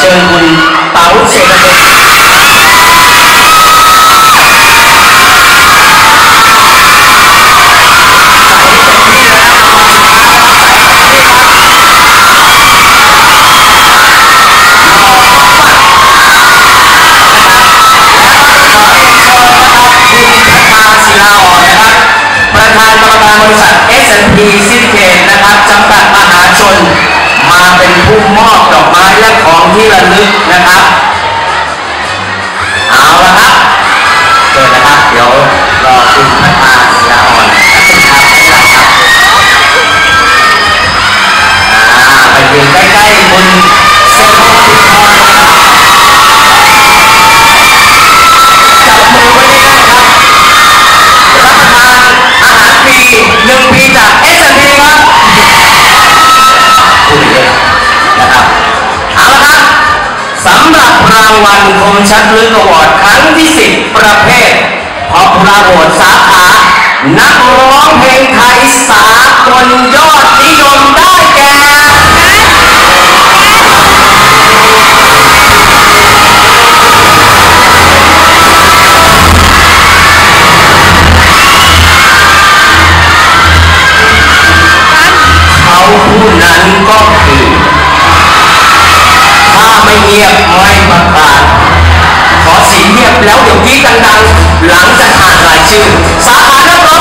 เชิญคุณเต๋าเศรษฐกิจคุณพัฒนาศิลาอ่อนนะครับประธานกรรมการบริษัท S&P Syndicate นะครับจำกัดมหาชน มาเป็นผู้มอบดอกไม้ และของที่ระลึกนะครับเอาละครับเกิดนะครับเดี๋ยวรอคุณพัฒนาศิลาอ่อนนะครับครับอ่าไปยืนใกล้ๆคุณ รางวัลคมชัดลึกอวอร์ดครั้งที่ 10 ประเภทพอพระโหวตสาขา นักร้องเพลงไทยสากลยอดนิยมได้ ไม่เงียบไม่ประกาศขอเสียงเงียบแล้วเดี๋ยวกรีดดังๆ หลังจากอ่านรายชื่อสาขานักร้อง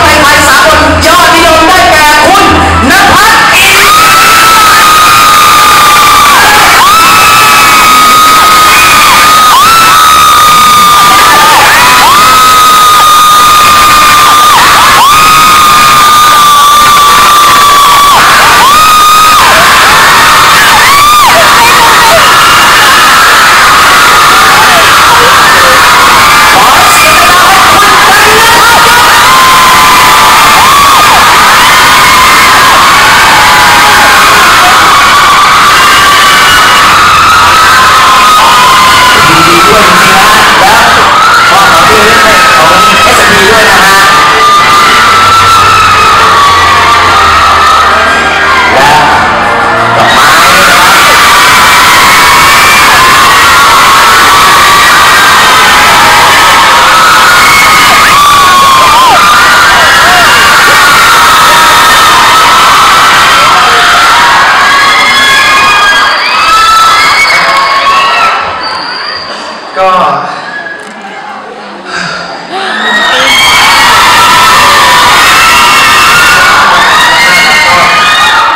ก็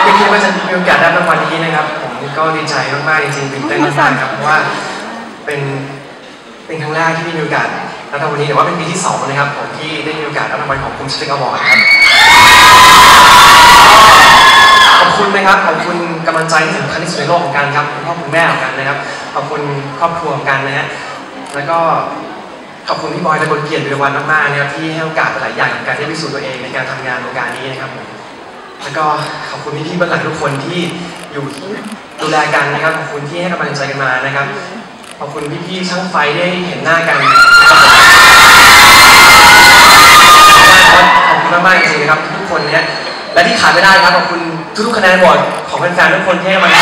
ไม่คิดว่าจะมีโอกาสได้รางวัลนี้นะครับ ผมก็ดีใจมากๆจริงๆตื่นเต้นมากๆครับเพราะว่าเป็นเป็นครั้งแรกที่มีโอกาสรับรางวัลนี้แต่ว่าเป็นปีที่สองนะครับผมที่ได้มีโอกาสรับรางวัลของคุณสติกอวอร์ดครับขอบคุณนะครับขอบคุณกำลังใจที่สำคัญที่สุดในโลกของกันครับคุณพ่อคุณแม่ของกันนะครับขอบคุณครอบครัวของกันนะฮะ แล้วก็ขอบคุณพี่บอยและบนเกียรติวิรวันมากๆนะครับที่ให้โอกาสหลายอย่างในการได้พิสูจน์ตัวเองในการทำงานวงการนี้นะครับผมแล้วก็ขอบคุณพี่ๆเบื้องหลังทุกคนที่อยู่ดูแลกันนะครับ ขอบคุณที่ให้กำลังใจกันมานะครับ ขอบคุณพี่ๆช่างไฟได้เห็นหน้ากันขอบคุณมากๆจริงๆนะครับทุกคนเนี่ยและที่ขาดไม่ได้ครับขอบคุณทุกๆคะแนนโหวตของแฟนๆทุกคนที่ให้กำลังใจ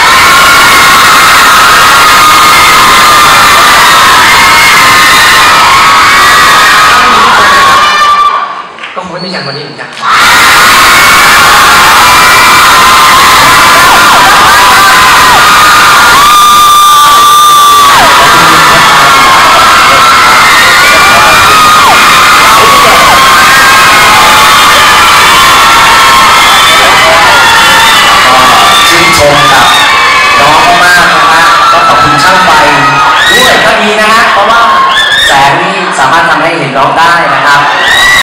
นด้วยกันวันนี้เหมือนกันบน้องมากนะฮะก็ขอบคุณช่างไฟด้วยก็ดีนะฮะเพราะว่าแสงนี่สามารถทำให้เห็นน้องได้นะครับ